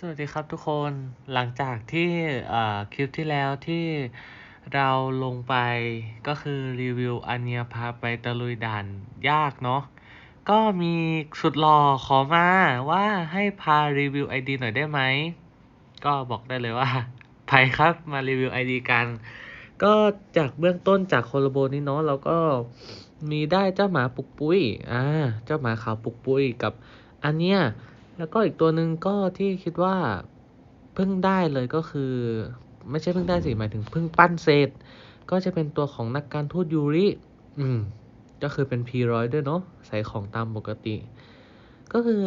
สวัสดีครับทุกคนหลังจากที่คลิปที่แล้วที่เราลงไปก็คือรีวิวอันเนียพาไปตะลุยด่านยากเนาะก็มีสุดหล่อขอมาว่าให้พารีวิวไอดีหน่อยได้ไหม ก็บอกได้เลยว่าไปครับมารีวิวไอดีกัน ก็จากเบื้องต้นจากโคโลโบนี้เนาะเราก็มีได้เจ้าหมาปุกปุ้ยอ่าเจ้าหมาขาวปุกปุ้ยกับอันเนี้ย แล้วก็อีกตัวหนึ่งก็ที่คิดว่าเพิ่งได้เลยก็คือ ไม่ใช่เพิ่งได้สิหมายถึงเพิ่งปั้นเสร็จก็จะเป็นตัวของนักการทูตยูริอืมก็คือเป็นพีร้อยด้วยเนาะใส่ของตามปกติ ก็คือ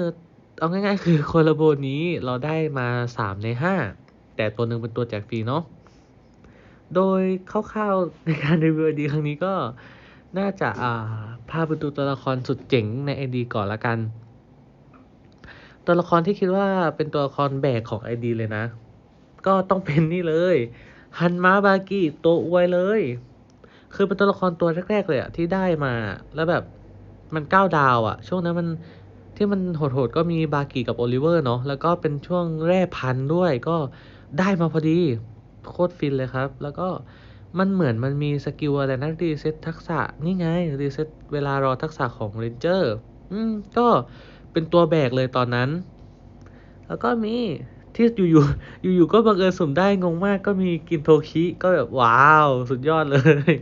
เอาง่ายๆ คือโคลาโบนี้เราได้มาสามในห้าแต่ตัวหนึ่งเป็นตัวแจกฟรีเนาะโดยคร่าวๆในการรีวิวไอดีครั้งนี้ก็น่าจะอ่าพาไปดูตัวละครสุดเจ๋งในไอดีก่อนละกัน ตัวละครที่คิดว่าเป็นตัวละครแบกของไอดีเลยนะ ก็ต้องเป็นนี่เลยฮันมาบากิตัวอวยเลย คือเป็นตัวละครตัวแรก ๆ เลยอะที่ได้มา แล้วแบบมันก้าวดาวอะช่วงนั้นมันที่มันโหดๆก็มีบากิกับโอลิเวอร์เนาะแล้วก็เป็นช่วงแร่พันด้วยก็ได้มาพอดีโคตรฟินเลยครับ แล้วก็มันเหมือนมันมีสกิลอะไรนะรีเซ็ตทักษะนี่ไงรีเซ็ตเวลารอทักษะของเรนเจอร์อืมก็ เป็นตัวแบกเลยตอนนั้น แล้วก็มีที่อยู่ๆอยู่ๆก็บังเอิญสุ่มได้งงมากก็มีกินโทคิก็แบบว้าว สุดยอดเลย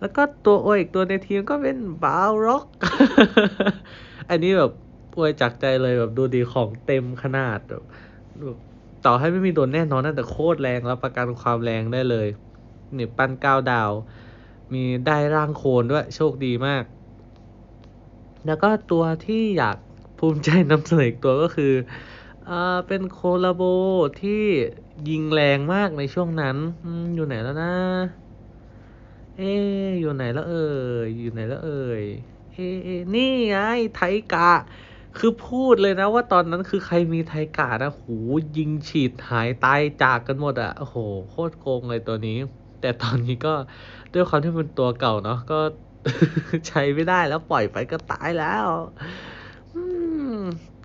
แล้วก็ตัวโอยอีกตัวในทีมก็เป็นบาวร็อก อันนี้แบบอวยจากใจเลยแบบดูดีของเต็มขนาดแบบต่อให้ไม่มีโดนแน่นอนนะแต่โคตรแรงรับประกันความแรงได้เลยนี่ปั้นก้าวดาว มีได้ร่างโคลนด้วยโชคดีมาก แล้วก็ตัวที่อยาก ภูมิใจนำเสนออีกตัวก็คืออ่าเป็นโคลาโบที่ยิงแรงมากในช่วงนั้นอยู่ไหนแล้วนะ เอ๊อยู่ไหนแล้วเอ่ยอยู่ไหนแล้วเอ่ยเอ๊ะเอ๊ะนี่ไงไทกะ คือพูดเลยนะว่าตอนนั้นคือใครมีไทกะนะหูยิงฉีดหายตายจากกันหมดอะโอ้โหโคตรโกงเลยตัวนี้ แต่ตอนนี้ก็ด้วยความที่มันตัวเก่าเนาะก็ใช้ไม่ได้แล้วปล่อยไปก็ตายแล้ว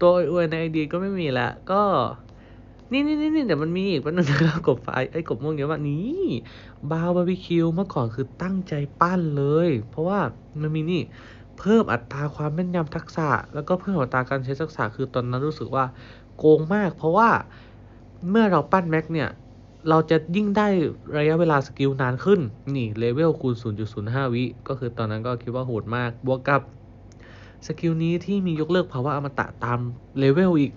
ตัวอวยในไอดีก็ไม่มีละก็นี่นี่นี่นี่เดี๋ยวมันมีอีกวันนึงนะครับกบไฟไอ้กบม่วงเยอะมากนี่บาวบาร์บีคิวเมื่อก่อนคือตั้งใจปั้นเลย เพราะว่ามันมีนี่เพิ่มอัตราความแม่นยำทักษะ แล้วก็เพิ่มอัตราการใช้ทักษะคือตอนนั้นรู้สึกว่าโกงมาก เพราะว่าเมื่อเราปั้นแม็กเนี่ย เราจะยิ่งได้ระยะเวลาสกิลนานขึ้น นี่เลเวลคูณ 0.05 วิ ก็คือตอนนั้นก็คิดว่าโหดมาก บวกกับ สกิลนี้ที่มียกเลิกภาวะอมตะตามเลเวลอีก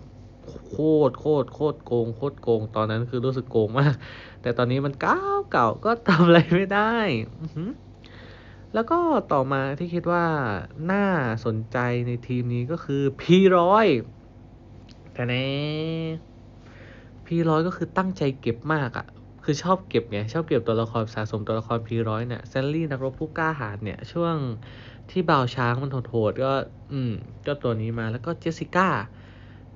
โคตรโคตรโคตรโกงโคตรโกง ตอนนั้นคือรู้สึกโกงมาก แต่ตอนนี้มันเก้าเก่าก็ทำอะไรไม่ได้แล้วก็ต่อมาที่คิดว่าน่าสนใจในทีมนี้ก็คือพีร้อยแต่แน่พีร้อยก็คือตั้งใจเก็บมากอะ่ะ คือชอบเก็บไงชอบเก็บตัวละครสะสมตัวละครพีร้อยเนี่ยแซลลี่นักรบผู้กล้าหาญเนี่ยช่วง ที่เบาช้างมันโหดๆก็ อืมก็ตัวนี้มาแล้วก็เจสสิก้า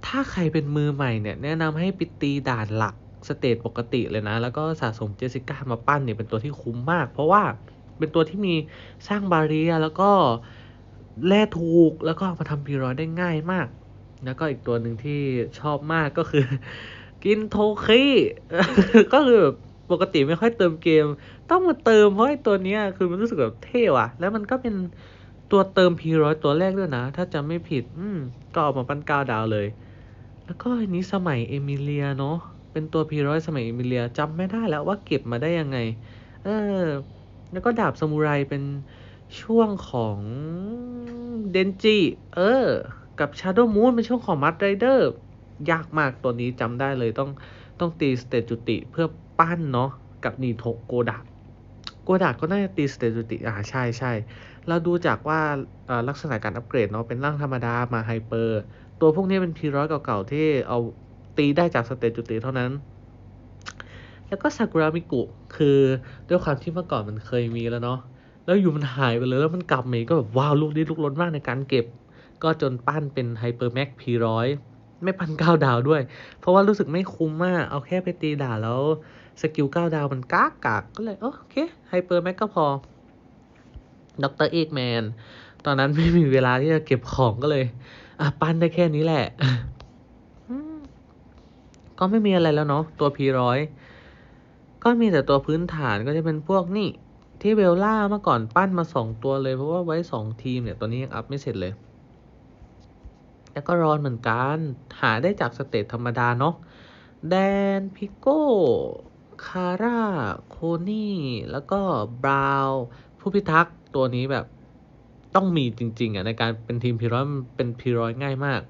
ถ้าใครเป็นมือใหม่เนี่ย แนะนำให้ไปตีด่านหลักสเตจปกติเลยนะ แล้วก็สะสมเจสสิก้ามาปั้นเนี่ยเป็นตัวที่คุ้มมาก เพราะว่าเป็นตัวที่มีสร้างบาเรียแล้วก็แร่ถูกแล้วก็มาทำพีรอยได้ง่ายมาก แล้วก็อีกตัวหนึ่งที่ชอบมากก็คือ กินโทคิก็คือแบบปกติไม่ค่อยเติมเกม ต้องมาเติมเพราะไอ้ตัวเนี้ยคือมันรู้สึกแบบเท่ว่ะแล้วมันก็เป็น ตัวเติมพีร้อยตัวแรกด้วยนะ ถ้าจำไม่ผิด อืม ก็เอามาปั้นก้าดาวเลย แล้วก็อันนี้สมัยเอมิเลียเนาะ เป็นตัวพีร้อยสมัยเอมิเลียจำไม่ได้แล้วว่าเก็บมาได้ยังไง เออ แล้วก็ดาบซามูไรเป็นช่วงของเดนจิ เออ กับชา d o w มูนเป็นช่วงของมัดไรเดอร์ ยากมากตัวนี้จำได้เลยต้องต้องตีสเตจจุติเพื่อปั้นเนาะกับนีโทโกดะ โกดะก็น่าจะตีสเตจจุติอ่าใช่ใช่เราดูจากว่าลักษณะการอัปเกรดเนาะเป็นร่างธรรมดามาไฮเปอร์ ตัวพวกนี้เป็นพีร้อยเก่าๆ ที่เอาตีได้จากสเตจจุติเท่านั้น แล้วก็ซากุระมิกุคือด้วยความที่เมื่อก่อนมันเคยมีแล้วเนาะแล้วอยู่มันหายไปเลยแล้วมันกลับมาอีกก็แบบว้าวลูกนี้ลูกล้นมากในการเก็บ ก็จนปั้นเป็นไฮเปอร์แม็กพีร้อย ไม่ปั้นเก้าดาวด้วย เพราะว่ารู้สึกไม่คุ้มมากเอาแค่ไปตีด่าแล้วสกิลเก้าดาวมันกากกากก็เลยโอเคไฮเปอร์แม็กก็พอด็อกเตอร์เอกแมนตอนนั้นไม่มีเวลาที่จะเก็บของก็เลย อะปั้นได้แค่นี้แหละก็ไม่มีอะไรแล้วเนาะตัว P100 ก็มีแต่ตัวพื้นฐานก็จะเป็นพวกนี่ที่เวลล่าเมื่อก่อนปั้นมาสองตัวเลยเพราะว่าไว้สองทีมเนี่ยตัวนี้ยังอัพไม่เสร็จเลย แล้วก็ร้อนเหมือนกัน หาได้จากสเตตธรรมดาเนาะ แดน พิโก้ คาร่า โคนี่ แล้วก็บราวผู้พิทักษ์ตัวนี้แบบต้องมีจริง ๆอะในการเป็นทีมพีร้อยเป็นพีร้อยง่ายมาก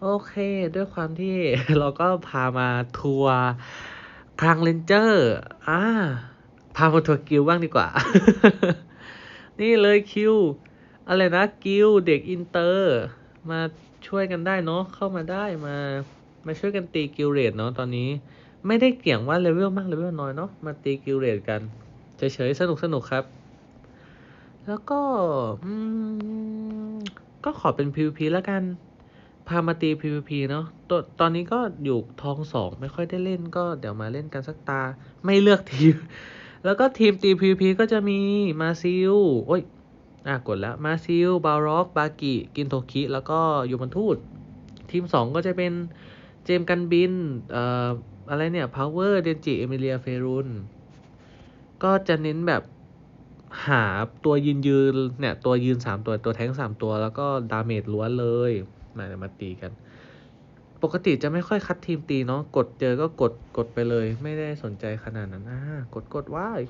โอเค ด้วยความที่เราก็พามาทัวร์คลังเลนเจอร์ อ่า พามาทัวร์กิลบ้างดีกว่า นี่เลยคิว อะไรนะ กิลเด็กอินเตอร์ มาช่วยกันได้เนาะเข้ามาได้มา มาช่วยกันตีกิลเรทเนาะตอนนี้ ไม่ได้เกี่ยงว่าเลเวลมากเลเวลน้อยเนาะมาตีกิลเรทกันเฉยๆสนุกสนุกครับ แล้วก็อืมก็ขอเป็น PVP แล้วกัน พามาตี PVP เนาะตอนตอนนี้ก็อยู่ทองสองไม่ค่อยได้เล่นก็เดี๋ยวมาเล่นกันสักตา ไม่เลือกทีม แล้วก็ทีมตี PVP ก็จะมีมาซิลโอ้ย อะกดแล้วมาซิลบาร็อกบากิกินโทคิ แล้วก็ยูมันทูตทีมสองก็จะเป็นเจมส์กันบินเอ่ออะไรเนี่ยพาวเวอร์เดนจิเอมิเลียเฟรุนก็จะเน้นแบบหาตัวยืนยืนเนี่ย ตัวยืนสามตัวตัวแท้งสามตัว แล้วก็ดาเมจล้วนเลยมาเดี๋ยวมาตีกัน ปกติจะไม่ค่อยคัดทีมตีเนาะกดเจอก็กดกดไปเลย ไม่ได้สนใจขนาดนั้นอ่ากดกดว่าย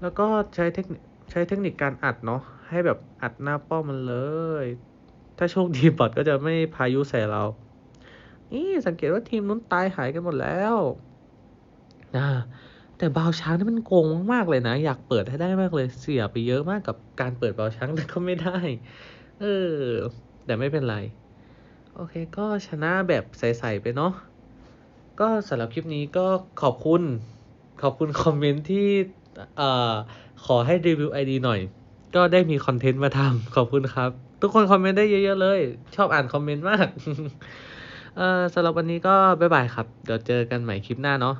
แล้วก็ใช้เทคนิค ช้เทคนิคการอัดเนาะให้แบบอัดหน้าป้อมมันเลย ถ้าโชคดีบอทก็จะไม่พายุใส่เรา นี่สังเกตว่าทีมนู้นตายหายกันหมดแล้วอ่าแต่บาวช้างนี่มันโกงมากๆเลยนะ อยากเปิดให้ได้มากเลยเสียไปเยอะมากกับการเปิดบาวช้างแต่ก็ไม่ได้ เออ แต่ไม่เป็นไร โอเคก็ชนะแบบใสๆไปเนาะก็สำหรับคลิปนี้ก็ขอบคุณ ขอบคุณคอมเมนต์ที่ เอ่อขอให้รีวิวไอดีหน่อย ก็ได้มีคอนเทนต์มาทำขอบคุณครับ ทุกคนคอมเมนต์ได้เยอะๆเลย ชอบอ่านคอมเมนต์มากเอ่อสำหรับวันนี้ก็บ๊ายบายครับ เดี๋ยวเจอกันใหม่คลิปหน้าเนาะ